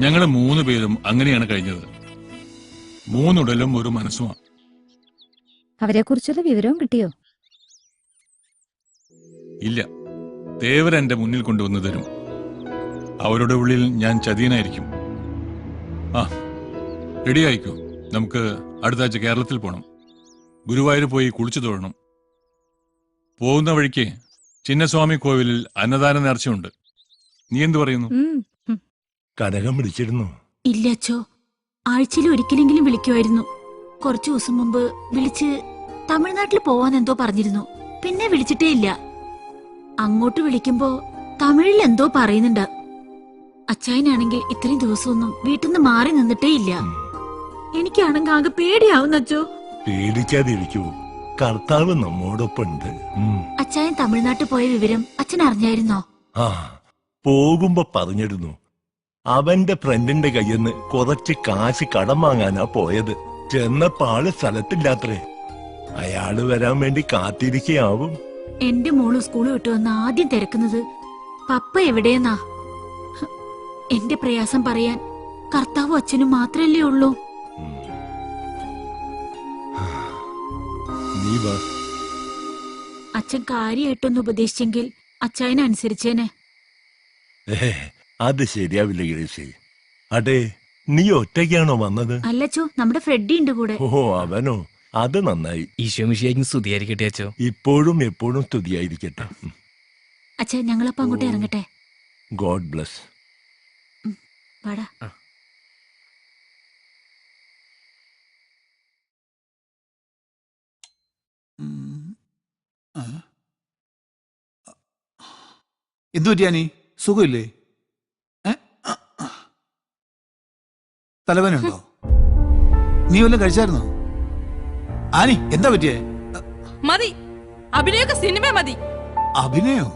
ഞങ്ങൾ മൂന്ന് പേരും അങ്ങനെയാണ് കഴിഞ്ഞത്. മൂന്നുടലും ഒരു മനസ്സുമാണ് അവരെ കുറിച്ചുള്ള വിവരവും കിട്ടിയോ? ഇല്ല. ദേവർ എന്റെ മുന്നിൽ കൊണ്ടുവന്നു തരും. അവരുടെ ഉള്ളിൽ ഞാൻ ചതിയനായിരിക്കും. ആ റെഡി ആയിക്കോ നമുക്ക് അടുത്താഴ്ച കേരളത്തിൽ പോകണം ഗുരുവായൂർ പോയി കുളിച്ചു തോഴണം. പോകുന്ന വഴിക്ക് ചിന്നസ്വാമി കോവിലിൽ അന്നദാന നേർച്ചയുണ്ട്. നീ എന്തു പറയുന്നു? കനകം വിളിച്ചിരുന്നു ഇല്ല അച്ചോ ആഴ്ചയിൽ ഒരിക്കലെങ്കിലും വിളിക്കുമായിരുന്നു. കുറച്ചു ദിവസം മുമ്പ് വിളിച്ച് തമിഴ്നാട്ടിൽ പോവാൻ എന്തോ പറഞ്ഞിരുന്നു. പിന്നെ വിളിച്ചിട്ടേ ഇല്ല. അങ്ങോട്ട് വിളിക്കുമ്പോ തമിഴിൽ എന്തോ പറയുന്നുണ്ട്. അച്ചായനാണെങ്കിൽ ഇത്രയും ദിവസമൊന്നും വീട്ടിൽ നിന്ന് മാറി നിന്നിട്ടേ ഇല്ല. എനിക്കാണെങ്കിൽ ആകെ പേടിയാവുന്ന അച്ചോ. പേടിക്കാതിരിക്കൂ. കർത്താവ് നമ്മോടൊപ്പം ഉണ്ട് ഉം. അച്ചായൻ തമിഴ്നാട്ടിൽ പോയ വിവരം അച്ഛൻ അറിഞ്ഞായിരുന്നോ? ആ പോകുമ്പോ പറഞ്ഞിരുന്നു. അവന്റെ ഫ്രണ്ടിന്റെ കയ്യിന്ന് കുറച്ച് കാശ് കടം വാങ്ങാനാ പോയത്. ചെന്നപ്പോ ആൾ സ്ഥലത്തില്ലാത്രേ. അയാൾ വരാൻ വേണ്ടി കാത്തിരിക്കയാവും. എന്റെ മോൾ സ്കൂൾ വിട്ടു വന്ന് ആദ്യം തിരക്കുന്നത് പപ്പ എവിടെയെന്നാ? എന്റെ പ്രയാസം പറയാൻ കർത്താവ് അച്ഛനും മാത്രല്ലേ ഉള്ളൂ. അച്ഛൻ കാര്യമായിട്ടൊന്ന് ഉപദേശിച്ചെങ്കിൽ അച്ചായനനുസരിച്ചേനെ. ഏ അത് ശരിയാവില്ല ഗ്രേസി അടേ നീ ഒറ്റയ്ക്കാണോ വന്നത്? അല്ലച്ചോ നമ്മുടെ ഫ്രെഡി ഉണ്ട് കൂടെ. ഓഹോ അവനോ? അത് നന്നായി. ഈശോ മിഷിയായിരിക്കും സ്തുതിയായിരിക്കട്ടെ അച്ഛോ. ഇപ്പോഴും എപ്പോഴും സ്തുതിയായിരിക്കട്ടെ. അച്ഛാ ഞങ്ങളപ്പോ അങ്ങോട്ട് ഇറങ്ങട്ടെ. God bless. വാടാ. എന്തു പറ്റിയാനി സുഖമില്ലേ? തലവേനുണ്ടോ നീ വല്ലതും കഴിച്ചായിരുന്നോ? ആനി എന്താ പറ്റിയേ? മതി. അഭിനയൊക്കെ സിനിമ മതി. അഭിനയോ?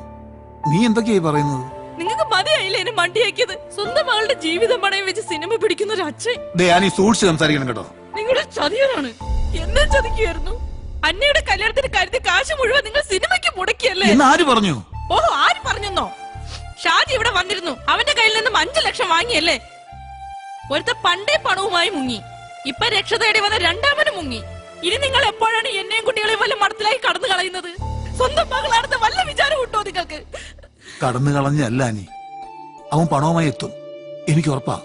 നീ എന്തൊക്കെയായി പറയുന്നത്? നിങ്ങൾക്ക് മതിയായില്ലേ എന്നെ മണ്ടിയാക്കിയത്? സ്വന്തം മകളുടെ ജീവിതം പണയം വെച്ച് സിനിമ പിടിക്കുന്ന ഒരു അച്ഛൻ. ദേ ആനി സൂക്ഷിച്ച് സംസാരിക്കണം കേട്ടോ. നിങ്ങളുടെ ചതിയനാണ്. എന്നെ ചതിക്കുമായിരുന്നു അന്നയുടെ കല്യാണത്തിന് കരുതി കാശ് മുഴുവൻ നിങ്ങൾ സിനിമയ്ക്ക് മുടക്കിയല്ലേ? എന്ന് ആര് പറഞ്ഞു? ഓ ആര് പറഞ്ഞെന്നോ? ഷാജി ഇവിടെ വന്നിരുന്നു. അവന്റെ കയ്യിൽ നിന്നും അഞ്ചു ലക്ഷം വാങ്ങിയല്ലേ? ഒരുത്ത പണ്ടേ പണവുമായി മുങ്ങി. ഇപ്പൊ രക്ഷ തേടി വന്ന രണ്ടാമനും മുങ്ങി. ഇനി നിങ്ങൾ എപ്പോഴാണ് എന്നെയും കുട്ടികളെയും വല്ല മടത്തിലായി കടന്നു കളയുന്നത്? സ്വന്തം മകളാണെന്ന് വല്ല വിചാരം കിട്ടോ നിങ്ങൾക്ക്? കടന്നു കളഞ്ഞല്ല നീ അവൻ പണവുമായി എത്തും. എനിക്ക് ഉറപ്പാ.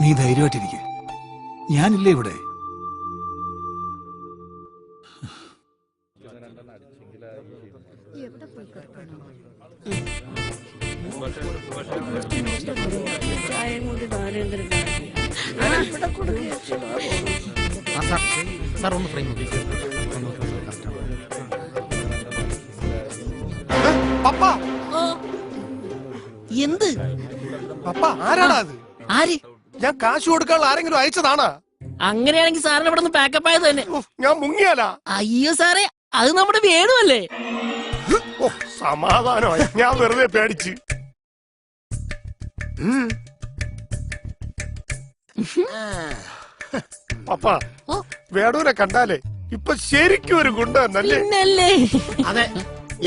നീ ധൈര്യമായിട്ടിരിക്കെ. ഞാനില്ലേ ഇവിടെ? സാർ ഒന്ന് ഫ്രെയിം പപ്പ എന്ത്? പപ്പ ആരാടാ അത്? ആര്? ഞാൻ കാശ് കൊടുക്കാനുള്ള ആരെങ്കിലും അയച്ചതാണാ? അങ്ങനെയാണെങ്കിൽ സാറിന് ഇവിടെ നിന്ന് പാക്കപ്പ് ആയത് തന്നെ. ഞാൻ മുങ്ങിയാലാ. അയ്യോ സാറേ അത് നമ്മുടെ വേണുവല്ലേ? ഓ സമാധാനമായി. ഞാൻ വെറുതെ പേടിച്ച്. പപ്പ വേടൂരെ കണ്ടാലേ ഇപ്പൊ ശരിക്കും ഒരു ഗുണ്ട എന്നല്ലേ പിന്നല്ലേ? അതെ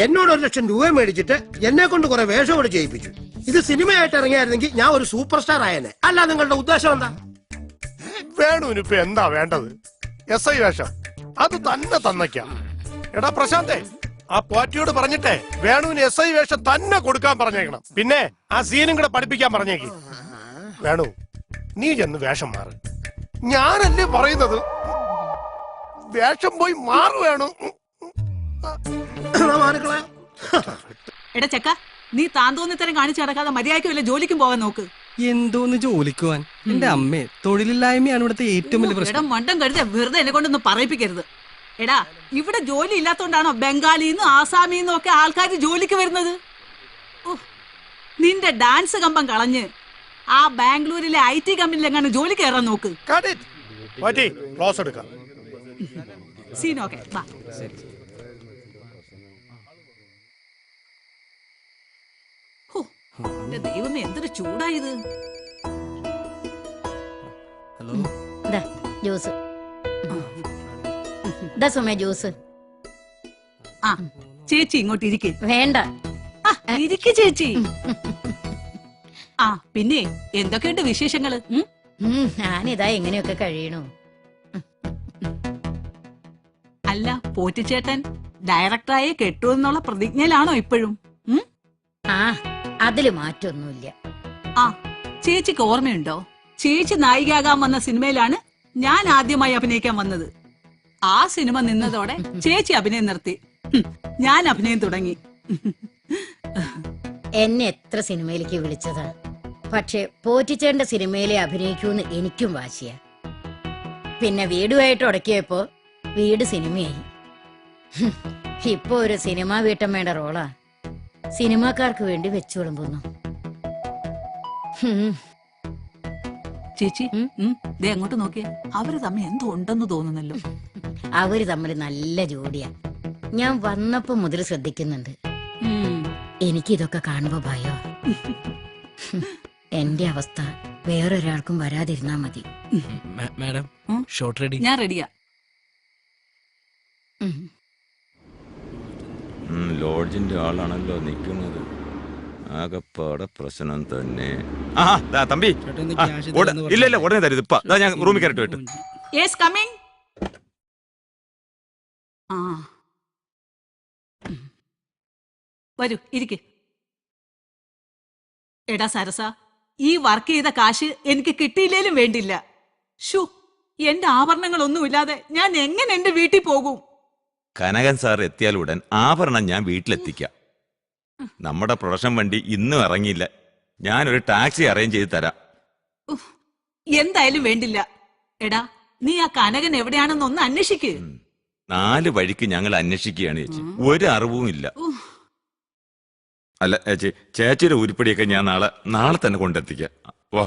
എന്നോട് ഒരു ലക്ഷം രൂപ മേടിച്ചിട്ട് എന്നെ കൊണ്ട് കുറെ വേഷം കൂടെ ചെയ്യിപ്പിച്ചു. ഇത് സിനിമയായിട്ട് ഇറങ്ങിയായിരുന്നെങ്കിൽ ഞാൻ ഒരു സൂപ്പർ സ്റ്റാർ ആയനെ. അല്ല നിങ്ങളുടെ ഉദ്ദേശം എന്താ? വേണുവിന് ഇപ്പൊ എന്താ വേണ്ടത്? എസ് ഐ വേഷം. അത് തന്നെ തന്നയ്ക്കാം എടാ പ്രശാന്തേ ആ പോറ്റിയോട് പറഞ്ഞിട്ടേ വേണുവിന് എസ് ഐ വേഷം തന്നെ കൊടുക്കാൻ പറഞ്ഞേക്കണം. പിന്നെ ആ സീനും കൂടെ പഠിപ്പിക്കാൻ പറഞ്ഞേക്കി. വേണു നീ ചെന്ന് വേഷം മാറ്. ഞാനല്ലേ പറയുന്നത്? വേഷം പോയി മാറു വേണു എന്നാ മാറിക്കളെ. എടാ ചെക്ക നീ താൻ തരം കാണിച്ചു നടക്കാതെ മര്യാദയ്ക്ക് വല്ല ജോലിക്കും പോകാൻ നോക്ക്. എന്തോന്ന് ജോലിക്കുവാൻ? എന്റെ അമ്മേ തൊഴിലില്ലായ്മയാണ് ഇവിടുത്തെ ഏറ്റവും വലിയ എടാ പ്രശ്നം. മണ്ടം കരുത വെറുതെ എന്നെ കൊണ്ടൊന്ന് പറയിപ്പിക്കരുത്. എടാ ഇവിടെ ജോലി ഇല്ലാത്തോണ്ടാണോ ബംഗാളിന്നും ആസാമിന്നും ഒക്കെ ആൾക്കാർ ജോലിക്ക് വരുന്നത്? നിന്റെ ഡാൻസ് കമ്പം കളഞ്ഞ് ആ ബാംഗ്ലൂരിലെ ഐ ടി കമ്പനിയിൽ എങ്ങനെ ജോലി കയറാൻ നോക്ക്. പോറ്റി ക്ലോസ് എടുക്കാം. സീൻ ഓക്കെ ദൈവമേ എന്തൊരു ചൂടായത് ഹലോ ദാ, ജ്യൂസ്. സുമേ ജ്യൂസ്. ആ ചേച്ചി ഇങ്ങോട്ട് ഇരിക്കേ. വേണ്ട. ഇരിക്കേ ചേച്ചി. ആ പിന്നെ എന്തൊക്കെയുണ്ട് വിശേഷങ്ങൾ? ഞാനിതാ എങ്ങനെയൊക്കെ കഴിയണു. അല്ല പോറ്റിച്ചേട്ടൻ ഡയറക്ടറായെ കെട്ടുമെന്നുള്ള പ്രതിജ്ഞയിലാണോ ഇപ്പോഴും? ആ അതിൽ മാറ്റൊന്നുമില്ല. ആ ചേച്ചിക്ക് ഓർമ്മയുണ്ടോ? ചേച്ചി നായികയാകാൻ വന്ന സിനിമയിലാണ് ഞാൻ ആദ്യമായി അഭിനയിക്കാൻ വന്നത്. ആ സിനിമ നിന്നതോടെ ചേച്ചി അഭിനയം നിർത്തി. ഞാൻ അഭിനയം തുടങ്ങി. എന്നെ എത്ര സിനിമയിലേക്ക് വിളിച്ചതാ? പക്ഷെ പോറ്റിച്ചേണ്ട സിനിമയിലെ അഭിനയിക്കൂന്ന് എനിക്കും വാശിയ. പിന്നെ വീടുമായിട്ട് ഉടക്കിയപ്പോ വീട് സിനിമയായി. ഇപ്പൊ ഒരു സിനിമാ വേണ്ട റോളാ. സിനിമാക്കാർക്ക് വേണ്ടി വെച്ചു വിളമ്പുന്നു. ചേച്ചി ഉം? ഉം, ദേ അങ്ങോട്ട് നോക്കിയേ. അവർ തമ്മിൽ എന്തോ ഉണ്ടെന്ന് തോന്നുന്നല്ലോ. അവർ തമ്മിൽ നല്ല ജോഡിയാ. ഞാൻ വന്നപ്പോ മുതൽ ശ്രദ്ധിക്കുന്നുണ്ട്. ഉം. എനിക്കിതൊക്കെ കാണുമ്പോ ഭയോ എന്റെ അവസ്ഥ വേറൊരാൾക്കും വരാതിരുന്നാ മതി. മാഡം? ഷോർട്ട് റെഡി ഞാൻ റെഡിയാ. ലോഡ്ജിന്റെ ആളാണല്ലോ നിൽക്കുന്നത് ആകപ്പാടെ പ്രശ്നം തന്നെ. തമ്പി. ഇല്ല ഇല്ല ഉടനെ തരും. ഇപ്പൊ ഞാൻ റൂമിൽ കയറിട്ട് വിട്ടു യെസ് കമ്മിങ് ആ. വരൂ ഇരിക്ക്. എടാ സരസ. ഈ വർക്ക് ചെയ്ത കാശ് എനിക്ക് കിട്ടിയില്ലേലും വേണ്ടില്ല. ഷു എന്റെ ആഭരണങ്ങളൊന്നുമില്ലാതെ ഞാൻ എങ്ങനെ എന്റെ വീട്ടിൽ പോകും? കനകൻ സാർ എത്തിയാൽ ഉടൻ ആഭരണം ഞാൻ വീട്ടിലെത്തിക്കാം. നമ്മുടെ പ്രൊഡക്ഷൻ വണ്ടി ഇന്നും ഇറങ്ങിയില്ല. ഞാനൊരു ടാക്സി അറേഞ്ച് ചെയ്ത് തരാം. എന്തായാലും വേണ്ടില്ല. എടാ നീ ആ കനകൻ എവിടെയാണെന്ന് ഒന്ന് അന്വേഷിക്ക് നാല് വഴിക്ക് ഞങ്ങൾ അന്വേഷിക്കുകയാണ് ചേച്ചി. ഒരു അറിവും ഇല്ല. അല്ല ചേച്ചി ചേച്ചിയുടെ ഉരുപ്പടിയൊക്കെ ഞാൻ നാളെ നാളെ തന്നെ കൊണ്ടെത്തിക്കാം. വാ.